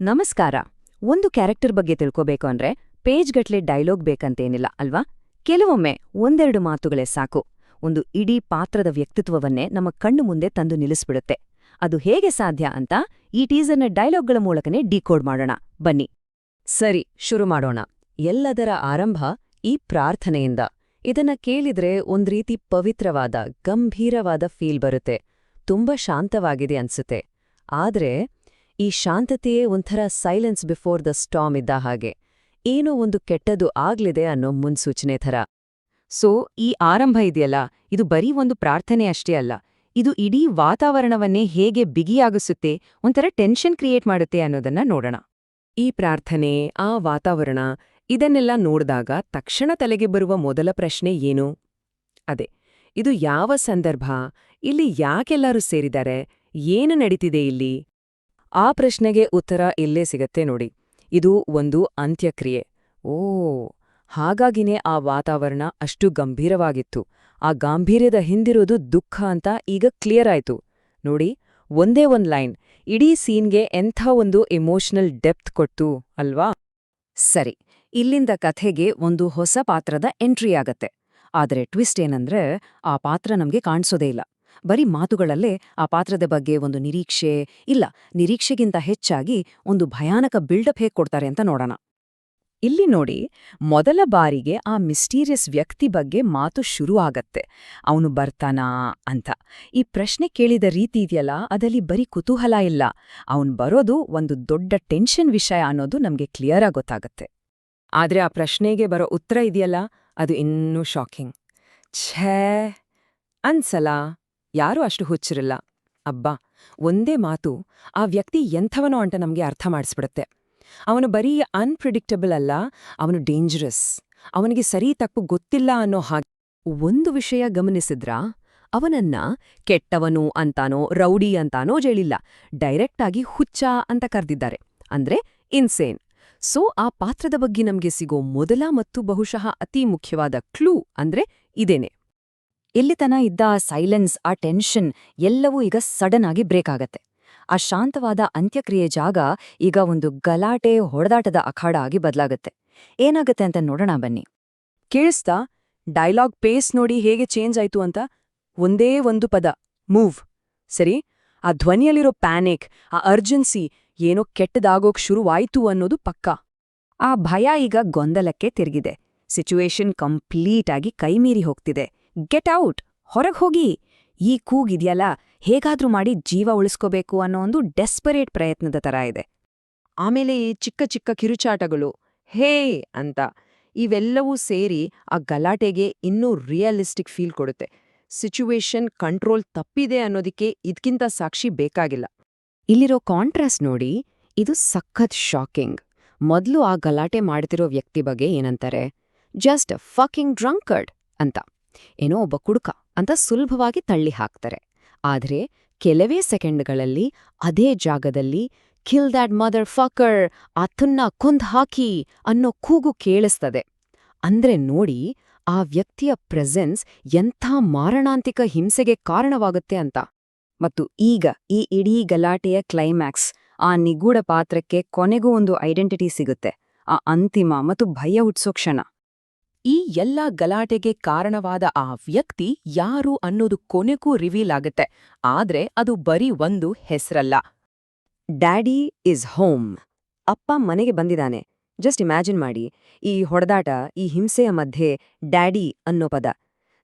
ನಮಸ್ಕಾರ. ಒಂದು ಕ್ಯಾರೆಕ್ಟರ್ ಬಗ್ಗೆ ತಿಳ್ಕೋಬೇಕು ಅಂದ್ರೆ ಪೇಜ್ಗಟ್ಲೆ ಡೈಲಾಗ್ ಬೇಕಂತೇನಿಲ್ಲ, ಅಲ್ವಾ? ಕೆಲವೊಮ್ಮೆ ಒಂದೆರಡು ಮಾತುಗಳೇ ಸಾಕು. ಒಂದು ಇಡೀ ಪಾತ್ರದ ವ್ಯಕ್ತಿತ್ವವನ್ನೇ ನಮ್ಮ ಕಣ್ಣು ಮುಂದೆ ತಂದು ನಿಲ್ಲಿಸ್ಬಿಡುತ್ತೆ. ಅದು ಹೇಗೆ ಸಾಧ್ಯ ಅಂತ ಈ ಟೀಸರ್ನ ಡೈಲಾಗ್ಗಳ ಮೂಲಕನೇ ಡಿಕೋಡ್ ಮಾಡೋಣ. ಬನ್ನಿ. ಸರಿ, ಶುರು ಮಾಡೋಣ. ಎಲ್ಲದರ ಆರಂಭ ಈ ಪ್ರಾರ್ಥನೆಯಿಂದ. ಇದನ್ನ ಕೇಳಿದ್ರೆ ಒಂದ್ರೀತಿ ಪವಿತ್ರವಾದ, ಗಂಭೀರವಾದ ಫೀಲ್ ಬರುತ್ತೆ. ತುಂಬಾ ಶಾಂತವಾಗಿದೆ ಅನ್ಸುತ್ತೆ. ಆದ್ರೆ ಈ ಶಾಂತತೆಯೇ ಒಂಥರ ಸೈಲೆನ್ಸ್ ಬಿಫೋರ್ ದ ಸ್ಟಾಮ್ ಇದ್ದ ಹಾಗೆ. ಏನೋ ಒಂದು ಕೆಟ್ಟದು ಆಗ್ಲಿದೆ ಅನ್ನೋ ಮುನ್ಸೂಚನೆ ಥರ. ಸೊ ಈ ಆರಂಭ ಇದೆಯಲ್ಲ? ಇದು ಬರೀ ಒಂದು ಪ್ರಾರ್ಥನೆ ಅಷ್ಟೇ ಅಲ್ಲ. ಇದು ಇಡೀ ವಾತಾವರಣವನ್ನೇ ಹೇಗೆ ಬಿಗಿಯಾಗಿಸುತ್ತೆ, ಒಂಥರ ಟೆನ್ಷನ್ ಕ್ರಿಯೇಟ್ ಮಾಡುತ್ತೆ ಅನ್ನೋದನ್ನ ನೋಡೋಣ. ಈ ಪ್ರಾರ್ಥನೆ, ಆ ವಾತಾವರಣ, ಇದನ್ನೆಲ್ಲ ನೋಡಿದಾಗ ತಕ್ಷಣ ತಲೆಗೆ ಬರುವ ಮೊದಲ ಪ್ರಶ್ನೆ ಏನು? ಅದೇ, ಇದು ಯಾವ ಸಂದರ್ಭ? ಇಲ್ಲಿ ಯಾಕೆಲ್ಲರೂ ಸೇರಿದ್ದಾರೆ? ಏನು ನಡೀತಿದೆ ಇಲ್ಲಿ? ಆ ಪ್ರಶ್ನೆಗೆ ಉತ್ತರ ಇಲ್ಲೇ ಸಿಗತ್ತೆ ನೋಡಿ. ಇದು ಒಂದು ಅಂತ್ಯಕ್ರಿಯೆ. ಓ, ಹಾಗಾಗಿನೇ ಆ ವಾತಾವರಣ ಅಷ್ಟು ಗಂಭೀರವಾಗಿತ್ತು. ಆ ಗಾಂಭೀರ್ಯದ ಹಿಂದಿರೋದು ದುಃಖ ಅಂತ ಈಗ ಕ್ಲಿಯರ್ ಆಯ್ತು. ನೋಡಿ, ಒಂದೇ ಒಂದ್ ಲೈನ್. ಇಡೀ ಸೀನ್ಗೆ ಎಂಥ ಒಂದು ಎಮೋಷನಲ್ ಡೆಪ್ತ್ ಕೊಟ್ಟು ಅಲ್ವಾ? ಸರಿ, ಇಲ್ಲಿಂದ ಕಥೆಗೆ ಒಂದು ಹೊಸ ಪಾತ್ರದ ಎಂಟ್ರಿ ಆಗತ್ತೆ. ಆದರೆ ಟ್ವಿಸ್ಟ್ ಏನಂದ್ರೆ, ಆ ಪಾತ್ರ ನಮ್ಗೆ ಕಾಣಿಸೋದೇ ಇಲ್ಲ. ಬರೀ ಮಾತುಗಳಲ್ಲೇ ಆ ಪಾತ್ರದ ಬಗ್ಗೆ ಒಂದು ನಿರೀಕ್ಷೆ ಇಲ್ಲ. ನಿರೀಕ್ಷೆಗಿಂತ ಹೆಚ್ಚಾಗಿ ಒಂದು ಭಯಾನಕ ಬಿಲ್ಡಪ್ ಹೇಗೆ ಕೊಡ್ತಾರೆ ಅಂತ ನೋಡೋಣ. ಇಲ್ಲಿ ನೋಡಿ, ಮೊದಲ ಬಾರಿಗೆ ಆ ಮಿಸ್ಟೀರಿಯಸ್ ವ್ಯಕ್ತಿ ಬಗ್ಗೆ ಮಾತು ಶುರು ಆಗತ್ತೆ. ಅವನು ಬರ್ತಾನಾ ಅಂತ. ಈ ಪ್ರಶ್ನೆ ಕೇಳಿದ ರೀತಿ ಇದೆಯಲ್ಲ ಅದಲ್ಲಿ ಬರೀ ಕುತೂಹಲ ಇಲ್ಲ. ಅವನು ಬರೋದು ಒಂದು ದೊಡ್ಡ ಟೆನ್ಷನ್ ವಿಷಯ ಅನ್ನೋದು ನಮ್ಗೆ ಕ್ಲಿಯರಾಗಿ ಗೊತ್ತಾಗತ್ತೆ. ಆದ್ರೆ ಆ ಪ್ರಶ್ನೆಗೆ ಬರೋ ಉತ್ತರ ಇದೆಯಲ್ಲ, ಅದು ಇನ್ನೂ ಶಾಕಿಂಗ್ ಛೇ, ಅನ್ಸಲ? ಯಾರೂ ಅಷ್ಟು ಹುಚ್ಚಿರಲ್ಲ. ಅಬ್ಬಾ, ಒಂದೇ ಮಾತು, ಆ ವ್ಯಕ್ತಿ ಎಂಥವನೋ ಅಂತ ನಮಗೆ ಅರ್ಥ ಮಾಡಿಸ್ಬಿಡುತ್ತೆ. ಅವನು ಬರೀ ಅನ್ಪ್ರಿಡಿಕ್ಟಬಲ್ ಅಲ್ಲ, ಅವನು ಡೇಂಜರಸ್ ಅವನಿಗೆ ಸರಿ ತಪ್ಪು ಗೊತ್ತಿಲ್ಲ ಅನ್ನೋ ಹಾಗೆ ಒಂದು ವಿಷಯ ಗಮನಿಸಿದ್ರಾ? ಅವನನ್ನ ಕೆಟ್ಟವನು ಅಂತಾನೋ, ರೌಡಿ ಅಂತಾನೋ ಜೇಳಿಲ್ಲ. ಡೈರೆಕ್ಟಾಗಿ ಹುಚ್ಚ ಅಂತ ಕರೆದಿದ್ದಾರೆ. ಅಂದ್ರೆ ಇನ್ಸೇನ್ ಸೊ ಆ ಪಾತ್ರದ ಬಗ್ಗೆ ನಮ್ಗೆ ಸಿಗೋ ಮೊದಲ ಮತ್ತು ಬಹುಶಃ ಅತಿ ಮುಖ್ಯವಾದ ಕ್ಲೂ ಅಂದ್ರೆ ಇದೇನೆ. ಎಲ್ಲಿತನ ಇದ್ದ ಆ ಸೈಲೆನ್ಸ್, ಆ ಟೆನ್ಷನ್ ಎಲ್ಲವೂ ಈಗ ಸಡನ್ ಆಗಿ ಬ್ರೇಕ್ ಆಗತ್ತೆ. ಆ ಶಾಂತವಾದ ಅಂತ್ಯಕ್ರಿಯೆ ಜಾಗ ಈಗ ಒಂದು ಗಲಾಟೆ, ಹೊಡೆದಾಟದ ಅಖಾಡ ಆಗಿ ಬದಲಾಗತ್ತೆ. ಏನಾಗತ್ತೆ ಅಂತ ನೋಡೋಣ ಬನ್ನಿ. ಕೇಳಿಸ್ತಾ? ಡೈಲಾಗ್ ಪೇಸ್ ನೋಡಿ ಹೇಗೆ ಚೇಂಜ್ ಆಯ್ತು ಅಂತ ಒಂದೇ ಒಂದು ಪದ, ಮೂವ್. ಸರಿ? ಆ ಧ್ವನಿಯಲ್ಲಿರೋ ಪ್ಯಾನಿಕ್, ಆ ಅರ್ಜೆನ್ಸಿ ಏನೋ ಕೆಟ್ಟದಾಗೋಕ್ ಶುರುವಾಯ್ತು ಅನ್ನೋದು ಪಕ್ಕ. ಆ ಭಯ ಈಗ ಗೊಂದಲಕ್ಕೆ ತಿರುಗಿದೆ. ಸಿಚುವೇಶನ್ ಕಂಪ್ಲೀಟ್ ಆಗಿ ಕೈಮೀರಿ ಹೋಗ್ತಿದೆ. ಗೆಟ್ ಔಟ್, ಹೊರಗೆ ಹೋಗಿ. ಈ ಕೂಗಿದೆಯಲ್ಲ ಹೇಗಾದ್ರೂ ಮಾಡಿ ಜೀವ ಉಳಿಸ್ಕೋಬೇಕು ಅನ್ನೋ ಒಂದು ಡೆಸ್ಪರೇಟ್ ಪ್ರಯತ್ನದ ತರ ಇದೆ. ಆಮೇಲೆ ಈ ಚಿಕ್ಕ ಚಿಕ್ಕ ಕಿರುಚಾಟಗಳು, ಹೇ ಅಂತ, ಇವೆಲ್ಲವೂ ಸೇರಿ ಆ ಗಲಾಟೆಗೆ ಇನ್ನೂ ರಿಯಲಿಸ್ಟಿಕ್ ಫೀಲ್ ಕೊಡುತ್ತೆ. ಸಿಚುವೇಶನ್ ಕಂಟ್ರೋಲ್ ತಪ್ಪಿದೆ ಅನ್ನೋದಕ್ಕೆ ಇದಕ್ಕಿಂತ ಸಾಕ್ಷಿ ಬೇಕಾಗಿಲ್ಲ. ಇಲ್ಲಿರೋ ಕಾಂಟ್ರಾಸ್ಟ್ ನೋಡಿ, ಇದು ಸಖತ್ ಶಾಕಿಂಗ್. ಮೊದಲು ಆ ಗಲಾಟೆ ಮಾಡ್ತಿರೋ ವ್ಯಕ್ತಿ ಬಗ್ಗೆ ಏನಂತಾರೆ? ಜಸ್ಟ್ ಫಕಿಂಗ್ ಡ್ರಂಕರ್ಡ್ ಅಂತ. ಏನೋ ಒಬ್ಬ ಕುಡುಕ ಅಂತ ಸುಲಭವಾಗಿ ತಳ್ಳಿ ಹಾಕ್ತಾರೆ ಆದರೆ ಕೆಲವೇ ಸೆಕೆಂಡ್ಗಳಲ್ಲಿ ಅದೇ ಜಾಗದಲ್ಲಿ ಕಿಲ್ ದ್ಯಾಟ್ ಮದರ್ ಫಕರ್ ಆತನ್ನ ಕೊಂದ್ ಹಾಕಿ ಅನ್ನೋ ಕೂಗು ಕೇಳಿಸ್ತದೆ. ಅಂದ್ರೆ ನೋಡಿ, ಆ ವ್ಯಕ್ತಿಯ ಪ್ರೆಸೆನ್ಸ್ ಎಂಥ ಮಾರಣಾಂತಿಕ ಹಿಂಸೆಗೆ ಕಾರಣವಾಗುತ್ತೆ ಅಂತ. ಮತ್ತು ಈಗ ಈ ಇಡೀ ಗಲಾಟೆಯ ಕ್ಲೈಮ್ಯಾಕ್ಸ್, ಆ ನಿಗೂಢ ಪಾತ್ರಕ್ಕೆ ಕೊನೆಗೂ ಒಂದು ಐಡೆಂಟಿಟಿ ಸಿಗುತ್ತೆ. ಆ ಅಂತಿಮ ಮತ್ತು ಭಯ ಹುಟ್ಸೋ ಕ್ಷಣ. ಈ ಎಲ್ಲ ಗಲಾಟೆಗೆ ಕಾರಣವಾದ ಆ ವ್ಯಕ್ತಿ ಯಾರು ಅನ್ನೋದು ಕೊನೆಗೂ ರಿವೀಲ್ ಆಗತ್ತೆ. ಆದ್ರೆ ಅದು ಬರೀ ಒಂದು ಹೆಸರಲ್ಲ. ಡ್ಯಾಡಿ ಇಸ್ ಹೋಮ್ ಅಪ್ಪ ಮನೆಗೆ ಬಂದಿದ್ದಾನೆ. ಜಸ್ಟ್ ಇಮ್ಯಾಜಿನ್ ಮಾಡಿ. ಈ ಹೊಡೆದಾಟ, ಈ ಹಿಂಸೆಯ ಮಧ್ಯೆ ಡ್ಯಾಡಿ ಅನ್ನೋ ಪದ.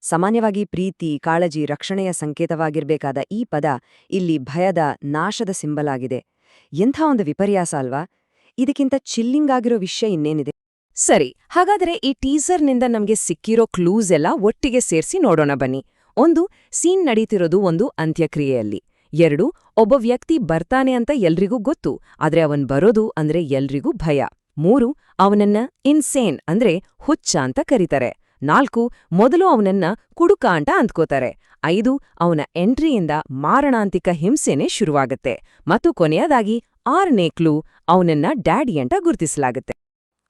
ಸಾಮಾನ್ಯವಾಗಿ ಪ್ರೀತಿ, ಕಾಳಜಿ, ರಕ್ಷಣೆಯ ಸಂಕೇತವಾಗಿರ್ಬೇಕಾದ ಈ ಪದ ಇಲ್ಲಿ ಭಯದ ನಾಶದ ಸಿಂಬಲ್ ಆಗಿದೆ. ಎಂಥ ಒಂದು ವಿಪರ್ಯಾಸ ಅಲ್ವಾ? ಇದಕ್ಕಿಂತ ಚಿಲ್ಲಿಂಗ್ ಆಗಿರೋ ವಿಷಯ ಇನ್ನೇನಿದೆ? ಸರಿ, ಹಾಗಾದರೆ ಈ ಟೀಸರ್ನಿಂದ ನಮ್ಗೆ ಸಿಕ್ಕಿರೋ ಕ್ಲೂಸ್ ಎಲ್ಲ ಒಟ್ಟಿಗೆ ಸೇರ್ಸಿ ನೋಡೋಣ ಬನ್ನಿ. ಒಂದು, ಸೀನ್ ನಡೀತಿರೋದು ಒಂದು ಅಂತ್ಯಕ್ರಿಯೆಯಲ್ಲಿ. ಎರಡು, ಒಬ್ಬ ವ್ಯಕ್ತಿ ಬರ್ತಾನೆ ಅಂತ ಎಲ್ರಿಗೂ ಗೊತ್ತು, ಆದ್ರೆ ಅವನ್ ಬರೋದು ಅಂದ್ರೆ ಎಲ್ರಿಗೂ ಭಯ. ಮೂರು, ಅವನನ್ನ ಇನ್ಸೇನ್ ಅಂದ್ರೆ ಹುಚ್ಚ ಅಂತ ಕರೀತಾರೆ. ನಾಲ್ಕು, ಮೊದಲು ಅವನನ್ನ ಕುಡುಕ ಅಂತ ಅಂದ್ಕೋತಾರೆ. ಐದು, ಅವನ ಎಂಟ್ರಿಯಿಂದ ಮಾರಣಾಂತಿಕ ಹಿಂಸೆನೇ ಶುರುವಾಗತ್ತೆ. ಮತ್ತು ಕೊನೆಯದಾಗಿ, ಆರನೇ ಕ್ಲೂ ಅವನನ್ನ ಡ್ಯಾಡಿ ಅಂತ ಗುರುತಿಸಲಾಗತ್ತೆ.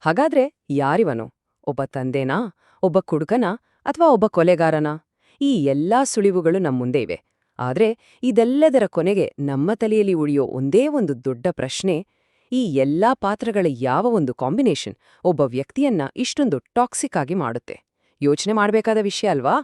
ಹಾಗಾದ್ರೆ ಯಾರಿವನು? ಒಬ್ಬ ತಂದೆನಾ? ಒಬ್ಬ ಕುಡುಕನಾ ಅಥವಾ ಒಬ್ಬ ಕೊಲೆಗಾರನಾ? ಈ ಎಲ್ಲಾ ಸುಳಿವುಗಳು ನಮ್ಮುಂದೆ ಇವೆ ಆದ್ರೆ ಇದೆಲ್ಲದರ ಕೊನೆಗೆ ನಮ್ಮ ತಲೆಯಲ್ಲಿ ಉಳಿಯೋ ಒಂದೇ ಒಂದು ದೊಡ್ಡ ಪ್ರಶ್ನೆ, ಈ ಎಲ್ಲಾ ಪಾತ್ರಗಳ ಯಾವ ಒಂದು ಕಾಂಬಿನೇಷನ್ ಒಬ್ಬ ವ್ಯಕ್ತಿಯನ್ನ ಇಷ್ಟೊಂದು ಟಾಕ್ಸಿಕ್ ಆಗಿ ಮಾಡುತ್ತೆ? ಯೋಚನೆ ಮಾಡಬೇಕಾದ ವಿಷಯ ಅಲ್ವಾ?